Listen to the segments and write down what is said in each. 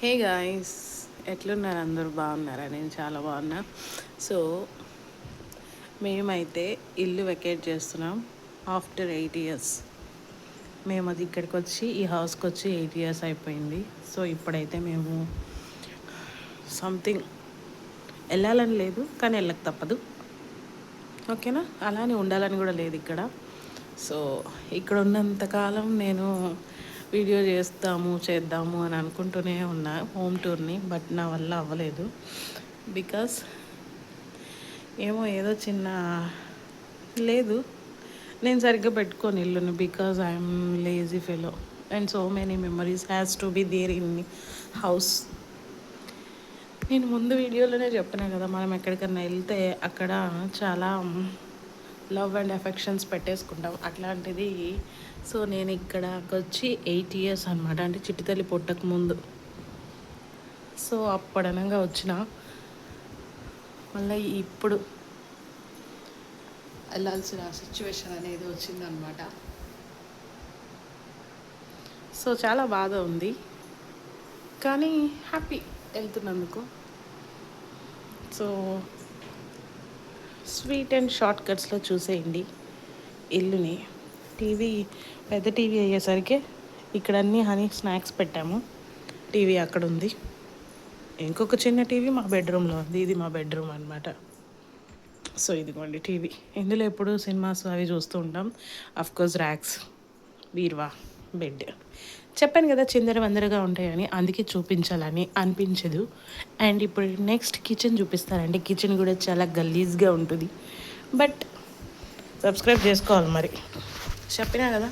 Hey guys ఎట్లున్నారు? అందరూ బాగున్నారా? నేను చాలా బాగున్నా. సో మేమైతే ఇల్లు వెకేట్ చేస్తున్నాం ఆఫ్టర్ ఎయిట్ ఇయర్స్ మేము అది ఇక్కడికి వచ్చి ఈ హౌస్కి వచ్చి ఎయిట్ ఇయర్స్ అయిపోయింది. సో ఇప్పుడైతే మేము సంథింగ్ వెళ్ళాలని లేదు కానీ వెళ్ళక తప్పదు. ఓకేనా? అలానే ఉండాలని కూడా లేదు ఇక్కడ. సో ఇక్కడ ఉన్నంతకాలం నేను వీడియో చేస్తాము చేద్దాము అని అనుకుంటూనే ఉన్నా హోమ్ టూర్ని బట్ నా వల్ల అవ్వలేదు. బికాస్ ఏమో ఏదో చిన్న లేదు. నేను సరిగ్గా పెట్టుకోని ఇల్లుని because I'm lazy fellow. And so many memories has to be there in house. నేను ముందు వీడియోలోనే చెప్పినా కదా మనం ఎక్కడికన్నా వెళ్తే అక్కడ చాలా లవ్ అండ్ ఎఫెక్షన్స్ పెట్టేసుకుంటాం. అట్లాంటిది సో నేను ఇక్కడకి వచ్చి ఎయిట్ ఇయర్స్ అనమాట అంటే చిట్టితల్లి పుట్టక ముందు. సో అప్పుడనంగా వచ్చిన. మళ్ళీ ఇప్పుడు వెళ్ళాల్సిన సిచ్యువేషన్ అనేది వచ్చిందనమాట సో చాలా బాధ ఉంది. కానీ హ్యాపీ వెళ్తున్నందుకు. సో స్వీట్ అండ్ షార్ట్ కట్స్లో చూసేయండి ఇల్లుని. టీవీ పెద్ద టీవీ అయ్యేసరికి ఇక్కడ అన్ని హనీ స్నాక్స్ పెట్టాము. టీవీ అక్కడ ఉంది ఇంకొక చిన్న టీవీ మా బెడ్రూమ్లో ఉంది. ఇది మా బెడ్రూమ్ అనమాట సో ఇదిగోండి టీవీ. ఇందులో ఎప్పుడు సినిమాస్ అవి చూస్తూ ఉంటాం. అఫ్కోర్స్ ర్యాక్స్ బీర్వా బెడ్. చెప్పాను కదా చిందర వందరగా ఉంటాయని అందుకే చూపించాలని అనిపించదు. అండ్ ఇప్పుడు నెక్స్ట్ కిచెన్ చూపిస్తారండి కిచెన్ కూడా చాలా గలీజ్గా ఉంటుంది. బట్ సబ్స్క్రైబ్ చేసుకోవాలి మరి. చెప్పినా కదా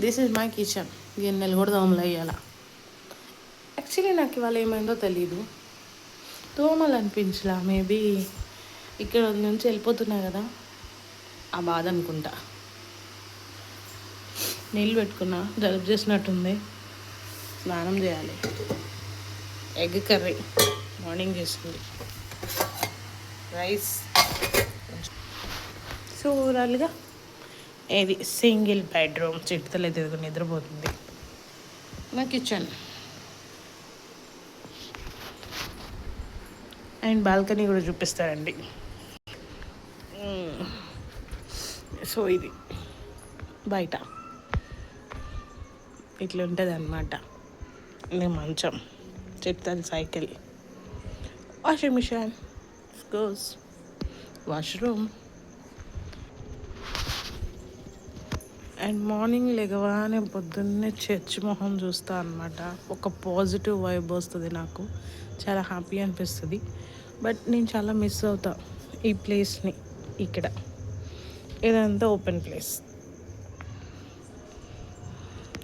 దిస్ ఇస్ మై కిచెన్ దీన్ని కూడా దోమలు వేయాల యాక్చువల్లీ నాకు ఇవాళ ఏమైందో తెలీదు. దోమలు అనిపించలా మేబీ ఇక్కడ నుంచి వెళ్ళిపోతున్నా కదా ఆ బాధ అనుకుంటా. నీళ్ళు పెట్టుకున్నా జలుబు చేసినట్టుంది. స్నానం చేయాలి. ఎగ్ కర్రీ మార్నింగ్ చేసింది. రైస్. సో ఓవరాల్గా ఇది సింగిల్ బెడ్రూమ్. చిట్టతలు ఎదుగు నిద్రపోతుంది. నా కిచెన్. అండ్ బాల్కనీ కూడా చూపిస్తారండి సో ఇది బయట. ఇట్లా ఉంటుంది అనమాట నేను మంచం. చెప్తాను cycle. Washing machine. Goes washroom. And morning లెగవానే పొద్దున్నే చర్చ్ మొహం చూస్తా అనమాట ఒక పాజిటివ్ వైబ్ వస్తుంది నాకు. చాలా హ్యాపీ అనిపిస్తుంది. బట్ నేను చాలా మిస్ అవుతా ఈ ప్లేస్ని ఇక్కడ. ఇదంతా ఓపెన్ ప్లేస్.